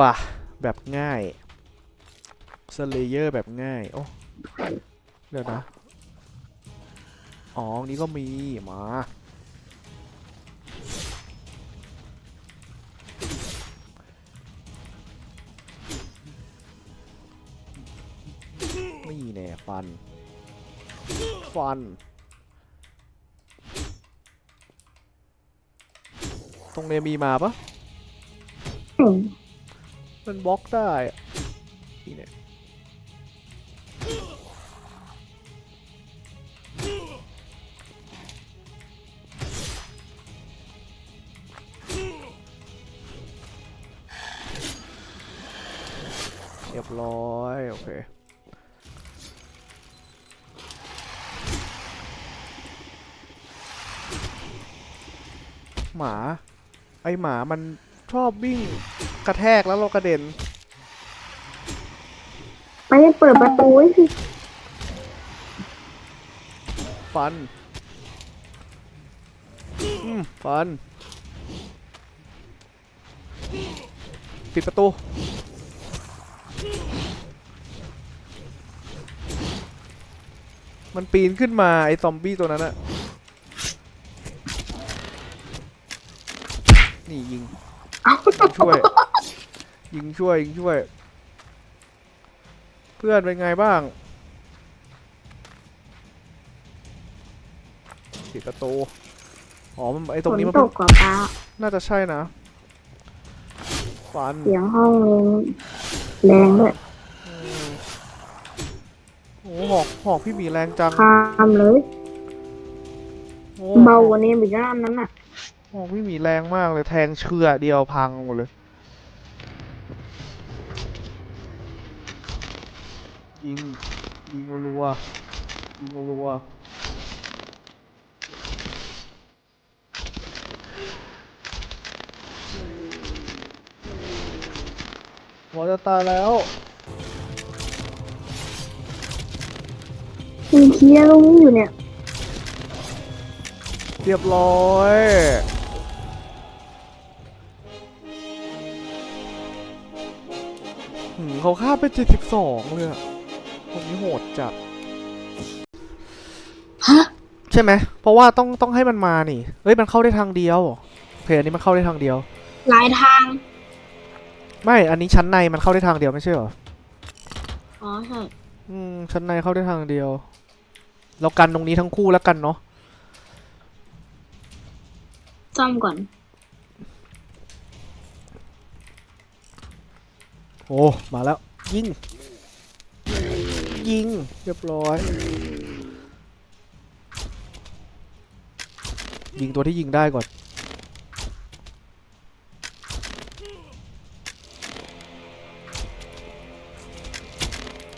ป่ะแบบง่ายสเลเยอร์แบบง่าย โอ้ เดี๋ยวนะ อ๋อ นี้ก็มี มา นี่แน่ฟัน ฟัน ตรงเนมีมาปะ มันบล็อกได้นี่เนี่ยเรียบร้อย โอเคหมา ไอหมามัน ชอบวิ่งกระแทกแล้วเรากระเด็นไม่ได้เปิดประตูให้สิฟันอืมฟันปิดประตู มันปีนขึ้นมาไอ้ซอมบี้ตัวนั้นอะนี่ยิงเอา ยิงช่วย ยิงช่วยยิงช่วย เพื่อนเป็นไงบ้างปิดประตูอ๋อมันไอ้ตรงนี้มันฝเพิ่ตงกกว่าป้าน่าจะใช่นะฟันเสียงห้องแรงด้วยอืมโอ้หอกหอกพี่หมีแรงจังข้ามเลย โอ้ เบากว่านี้อีกด้านนั้นน่ะ หอกพี่หมีแรงมากเลย แทงเชือเดียวพังหมดเลย ยิง ยิงรัวๆยิงรัวๆหมอจะตายแล้วมีเคลียร์ตรงนี้อยู่เนี่ย เรียบร้อย เขาฆ่าไปเจ็ดสิบสองเลยอะคนนี้โหดจัดฮะใช่ไหม เพราะว่าต้องต้องให้มันมานี่ เฮ้ยมันเข้าได้ทางเดียวเพจอันนี้มันเข้าได้ทางเดียว หลายทาง ไม่ อันนี้ชั้นในมันเข้าได้ทางเดียวไม่ใช่เหรอ อ๋อใช่อืมชั้นในเข้าได้ทางเดียว เรากันตรงนี้ทั้งคู่แล้วกันเนาะ ซ่อมก่อน โอ้ มาแล้ว ยิง ยิง เรียบร้อย ยิงตัวที่ยิงได้ก่อน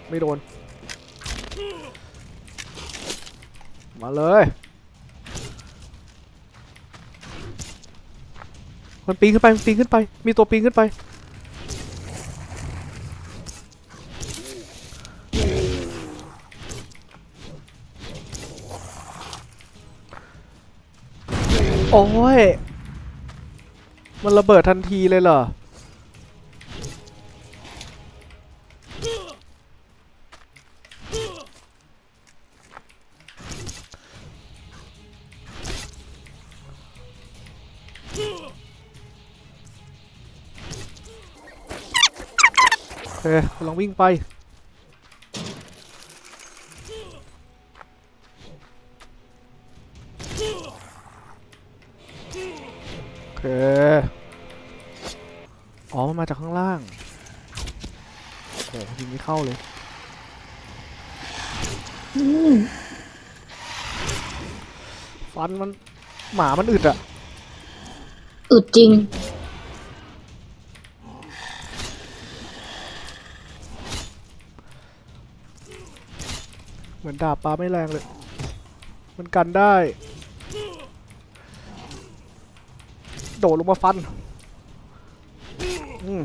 ไม่โดน มาเลย มันปีนขึ้นไป มันปีนขึ้นไป มีตัวปีนขึ้นไป โอ้ย มันระเบิดทันทีเลยเหรอ โอเคลองวิ่งไป โอ เค อ๋อ มันมาจากข้างล่าง โอ้โหยิงไม่เข้าเลยอืมฟันมัน หมามันอึดอะอึดจริง เหมือนดาบปลาไม่แรงเลย มันกันได้ โดดลงมาฟันอืม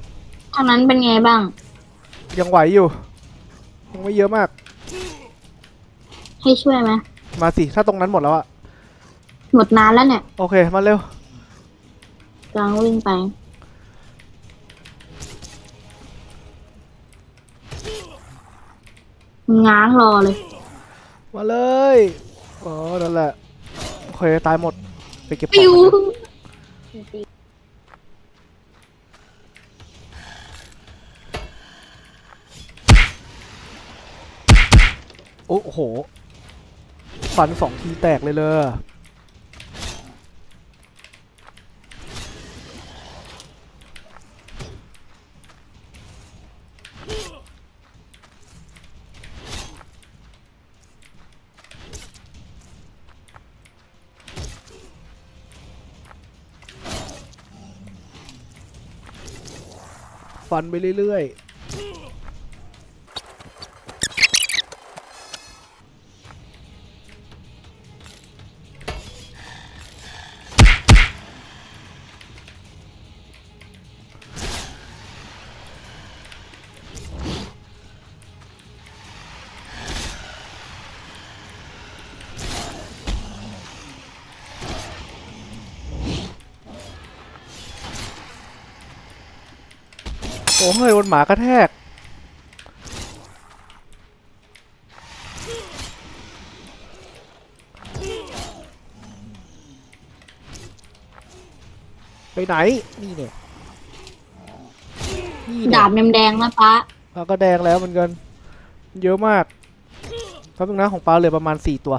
ทางนั้นเป็นไงบ้าง ยังไหวอยู่ยังไม่เยอะมาก ให้ช่วยไหมมาสิ ถ้าตรงนั้นหมดแล้วอะหมดนานแล้วเนี่ยโอเค มาเร็ว กำลังวิ่งไป ง้างรอเลย มาเลย อ๋อ นั่นแหละ โอเค ตายหมด ไปเก็บของว จริงโอ้โหฟันสองทีแตกเลยเลย ฟันไปเรื่อย โอ้ยโดนหมากระแทก ไปไหน นี่เนี่ยนี่เนี่ยดาบแดงๆนะป้าปลาก็แดงแล้วเหมือนกัน เยอะมากแป๊บนึงนะของปลาเหลือประมาณสี่ตัว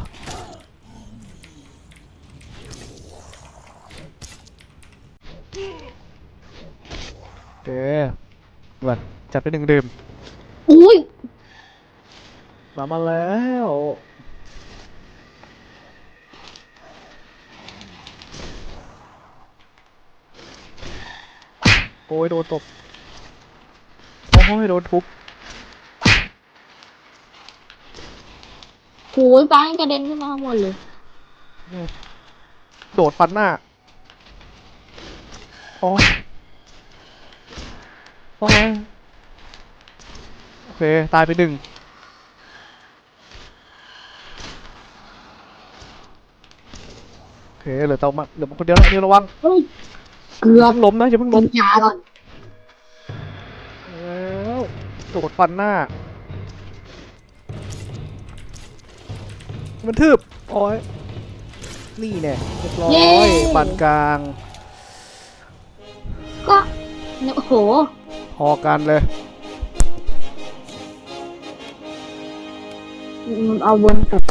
โอเค ก่อนจัดไปหนึ่งดื่มอุ้ยมามาแล้วโอ้ยโดนตบโอ้ยโดนทุบโอ้ยป้ายังกระเด็นขึ้นมาหมดเลย โดดฟันหน้า โอ้ย โอ้ยโอเค ตายไปหนึ่งโอเคเหลือเตามาเหลือคนเดียวแล้วนี่ระวังเฮ้ยเกืออย่าบเพิ่งล้มนะอย่าเพิ่งกิล้มนยาก่อนแล้วโดดฟันหน้า มันทืบโอ้ยนี่แน่เรียบร้อยปานกลาง ก็เนี่ยโอ้โห พอกันเลยมันเอาบนสุด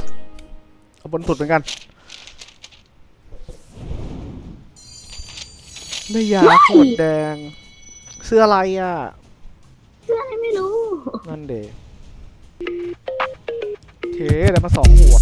เอาบนสุดเหมือนกัน ได้ยาขวดแดง เสื้ออะไรอะ เสื้ออะไรไม่รู้ นั่นเดโอเคได้มาสองหัว